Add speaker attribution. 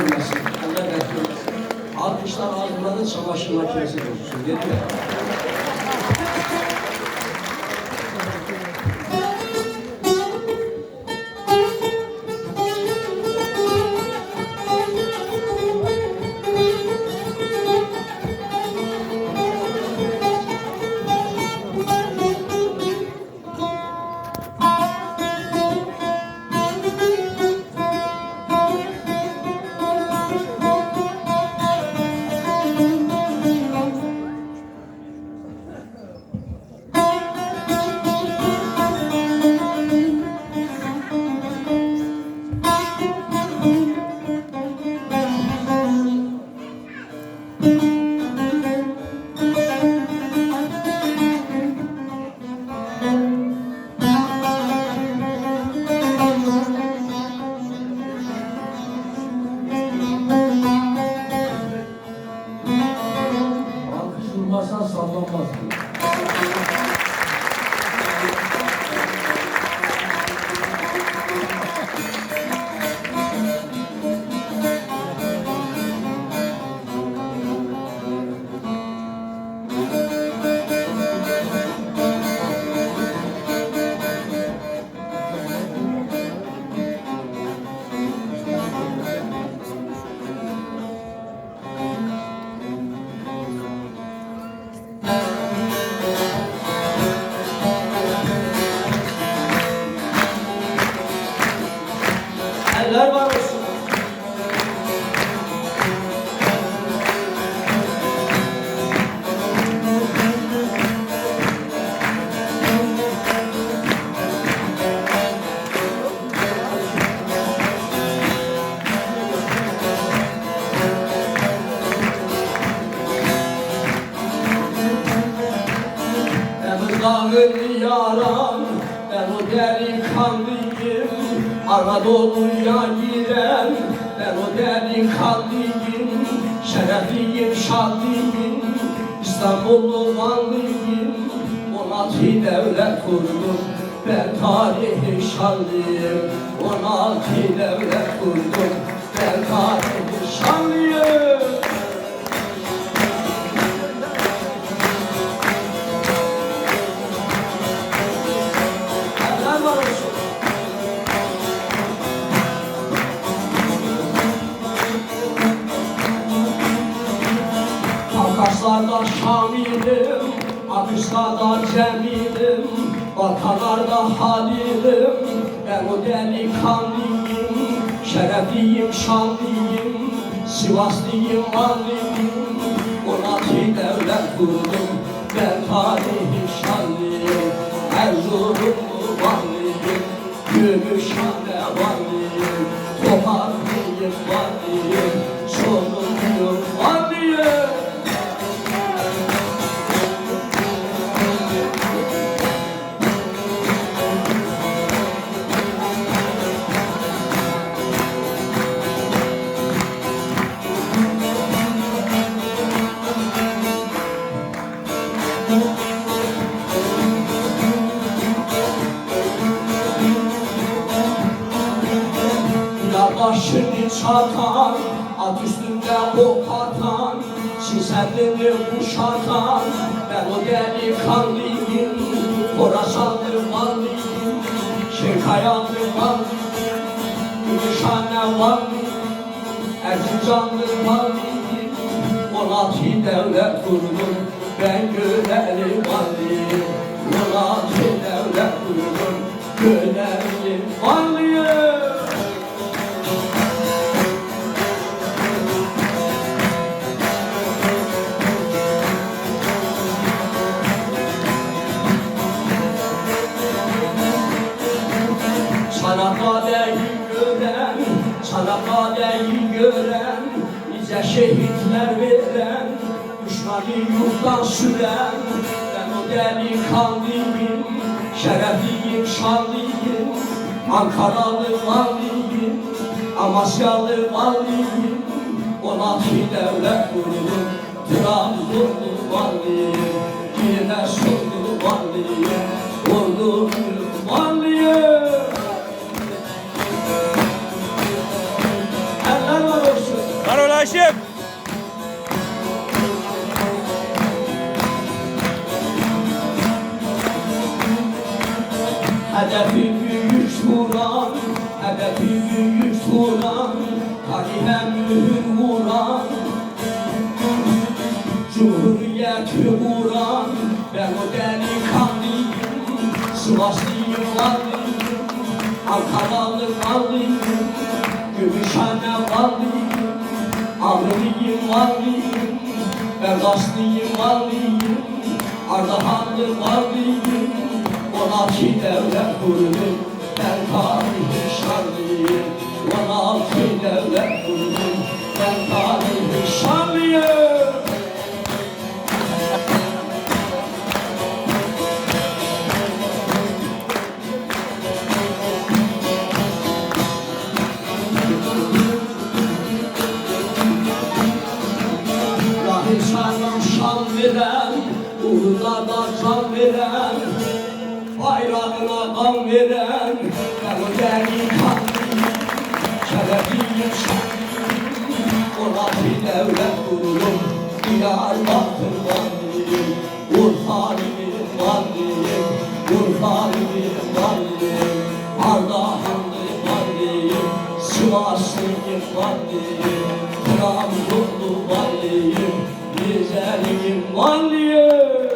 Speaker 1: görmesin. Allah beklemesin. Alkışlar ağzımda çamaşır makinesi bozulsun. Dedi. Alkış vurmazsan sallanmaz. Ben dağın yaran, ben o delikanlıyım. Anadolu'ya giren, ben o delikanlıyım. Şerefliyim, şanlıyım, İstanbul'un vanlıyım On altı devlet kurdum, ben tarihi şanlıyım. On altı devlet kurdum, ben tarihi şanlıyım Kafkaslarda Şamil'im, akışlarda Cemil'im, Balkanlarda Halil'im, ben o delikanlıyım, şerefliyim, şanlıyım, Sivaslıyım, Vanlıyım, on altı devlet kurdum, ben tarihi şanlıyım, Erzurumlu Vanlıyım, Gümüşhane Vanlıyım, Tokatlıyım, Vanlıyım, çatan, at üstünde ok atan, Çiselini kuşatan, ben o delikanlıyım, Horasanlı vanlıyım, Şirkayanlı vanlıyım, Gümüşhane vanlıyım, Erzincanlı vanlıyım, On altı devlet kurdum, ben Gönelli vanlıyım, On altı devlet kurdum, Gönelli vanlıyım. Şehitler veren, düşmanı yurttan süren, ben o delikanlıyım, şerefliyim, şanlıyım, Ankaralı valiyim, Amasyalı valiyim, on altı devlet kurdum, Trabzonlu valiyim, Giresunlu valiyim, Ordulu valiyim. Eller var.
Speaker 2: Haşim.
Speaker 1: Hedefi büyük vuran, hedefi büyük vuran, tarihe mühür vuran, Cumhuriyeti vuran, ben o delikanlıyım, Sivaslıyım varlıyım, Ankaralı varlıyım, Gümüşhane varlıyım, Ağrılıyım varlıyım, ben Kaslıyım varlıyım, Ardahanlı varlıyım, altı devlet kurdum, ben tarihi şanlıyım, on altı devlet kurdum, ben tarihi şanlıyım. Şan veren, uğruna da can veren, bayrağına kan veren, ben o delikanlıyım, şerefliyim, şanlıyım, ona bir devlet kururum, Diyarbakır valiyim, Urfalıyım valiyim, Urfalıyım valiyim, Ardahanlı valiyim, Sivaslıyım valiyim, Trabzonlu valiyim, Rizeliyim valiyim.